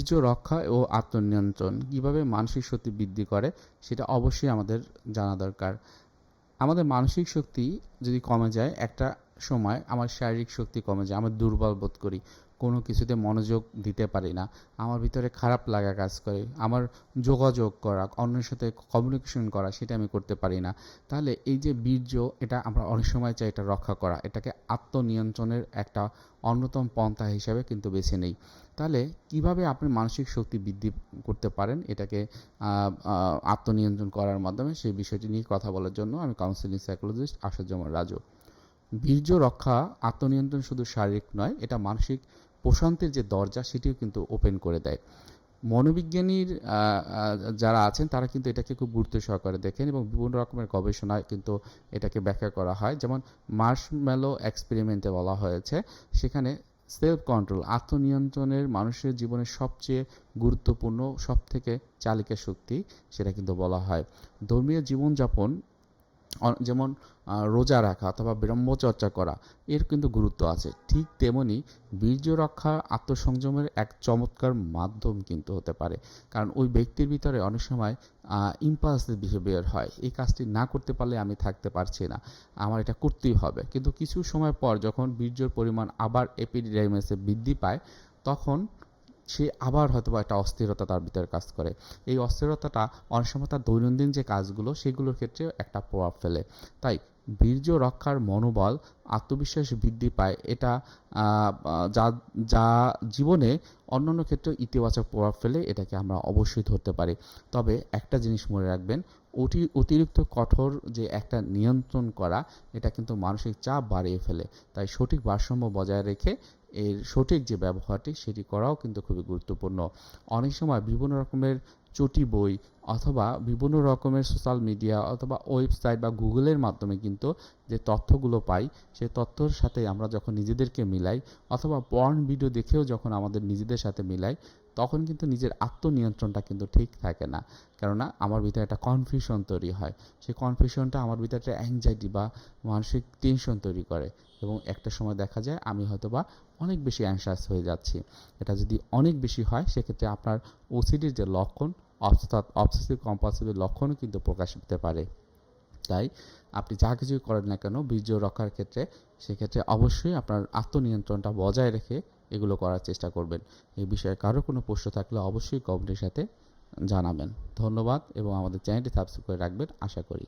বীর্য রক্ষা ও আত্মনিয়ন্ত্রণ। কীভাবে মানসিক শক্তি বৃদ্ধি করে, সেটা অবশ্যই আমাদের জানা দরকার। আমাদের মানসিক শক্তি যদি কমে যায়, একটা সময় আমার শারীরিক শক্তি কমে যায় আমার দুর্বল বোধ করি, কোনো কিছুতে মনোযোগ দিতে পারি না, আমার ভিতরে খারাপ লাগা কাজ করে, আমার যোগাযোগ করা, অন্যের সাথে কমিউনিকেশন করা, সেটা আমি করতে পারি না। তাহলে এই যে বীর্য, এটা আমরা অনেক সময় চাই এটা রক্ষা করা, এটাকে আত্মনিয়ন্ত্রণের একটা অন্যতম পন্থা হিসাবে কিন্তু বেছে নেই। তাহলে কীভাবে আপনি মানসিক শক্তি বৃদ্ধি করতে পারেন? এটাকে আত্মনিয়ন্ত্রণ করার মাধ্যমে, সেই বিষয়টি নিয়ে কথা বলার জন্য আমি কাউন্সিলিং সাইকোলজিস্ট আসাদুজ্জামান রাজু। বীর্য রক্ষা, আত্মনিয়ন্ত্রণ শুধু শারীরিক নয়, এটা মানসিক প্রশান্তির যে দরজা, সেটিও কিন্তু ওপেন করে দেয়। মনোবিজ্ঞানীর যারা আছেন, তারা কিন্তু এটাকে খুব গুরুত্ব সহকারে দেখেন এবং বিভিন্ন রকমের গবেষণায় কিন্তু এটাকে ব্যাখ্যা করা হয়। যেমন মার্শম্যালো এক্সপেরিমেন্টে বলা হয়েছে, সেখানে সেলফ কন্ট্রোল আত্মনিয়ন্ত্রণের মানুষের জীবনের সবচেয়ে গুরুত্বপূর্ণ সব থেকে চালিকা শক্তি, সেটা কিন্তু বলা হয়। ধর্মীয় জীবনযাপন যেমন রোজা রাখা অথবা ব্রহ্মচর্চা করা, এর কিন্তু গুরুত্ব আছে। ঠিক তেমনি বীর্য রক্ষা, আত্মসংযমের এক চমৎকার মাধ্যম কিন্তু হতে পারে। কারণ ওই ব্যক্তির ভিতরে অনেক সময় ইম্পালসিভ বিহেভিয়ার হয়। এই কাজটি না করতে পারলে আমি থাকতে পারছি না। আমার এটা করতেই হবে। কিন্তু কিছু সময় পর যখন বীর্যর পরিমাণ আবার এপিডিডাইমাসে বৃদ্ধি পায়, তখন সে আবার হয়তো একটা অস্থিরতা তার ভিতরে কাজ করে। এই অস্থিরতাটা অনেক সময় তার দৈনন্দিন যে কাজগুলো, সেগুলোর ক্ষেত্রে একটা প্রভাব ফেলে। তাই বীর্য রক্ষার মনোবল আত্মবিশ্বাস বৃদ্ধি পায়। এটা যা যা জীবনে অন্যান্য ক্ষেত্রে ইতিবাচক প্রভাব ফেলে, এটাকে আমরা অবশ্যই ধরতে পারি। তবে একটা জিনিস মনে রাখবেন, অতি, অতিরিক্ত কঠোর যে একটা নিয়ন্ত্রণ করা, এটা কিন্তু মানসিক চাপ বাড়িয়ে ফেলে। তাই সঠিক ভারসাম্য বজায় রেখে এর সঠিক যে ব্যবহারটি সেটি করাও কিন্তু খুবই গুরুত্বপূর্ণ। অনেক সময় বিভিন্ন রকমের চটি বই অথবা বিভিন্ন রকমের সোশ্যাল মিডিয়া অথবা ওয়েবসাইট বা গুগলের মাধ্যমে কিন্তু যে তথ্যগুলো পাই, সে তথ্যর সাথে আমরা যখন নিজেদেরকে মিলাই অথবা পর্ন ভিডিও দেখেও যখন আমাদের নিজেদের সাথে মিলাই, তখন কিন্তু নিজের আত্মনিয়ন্ত্রণটা কিন্তু ঠিক থাকে না। কেননা আমার ভিতরে একটা কনফিউশন তৈরি হয়। সেই কনফিউশনটা আমার ভিতরে একটা অ্যাংজাইটি বা মানসিক টেনশন তৈরি করে এবং একটা সময় দেখা যায় আমি হয়তোবা অনেক বেশি অ্যাংশাস হয়ে যাচ্ছি। এটা যদি অনেক বেশি হয়, সেক্ষেত্রে আপনার ওসিডির যে লক্ষণ অর্থাৎ অবসেসিভ কম্পালসিভের লক্ষণও কিন্তু প্রকাশ পেতে পারে। তাই আপনি যা কিছুই করেন না কেন, বীর্য রক্ষার ক্ষেত্রে, সেক্ষেত্রে অবশ্যই আপনার আত্মনিয়ন্ত্রণটা বজায় রেখে এগুলো করার চেষ্টা করবেন। এই বিষয়ে কারও কোনো প্রশ্ন থাকলে অবশ্যই কমেন্টের সাথে জানাবেন। ধন্যবাদ এবং আমাদের চ্যানেলটি সাবস্ক্রাইব করে রাখবেন। আশা করি।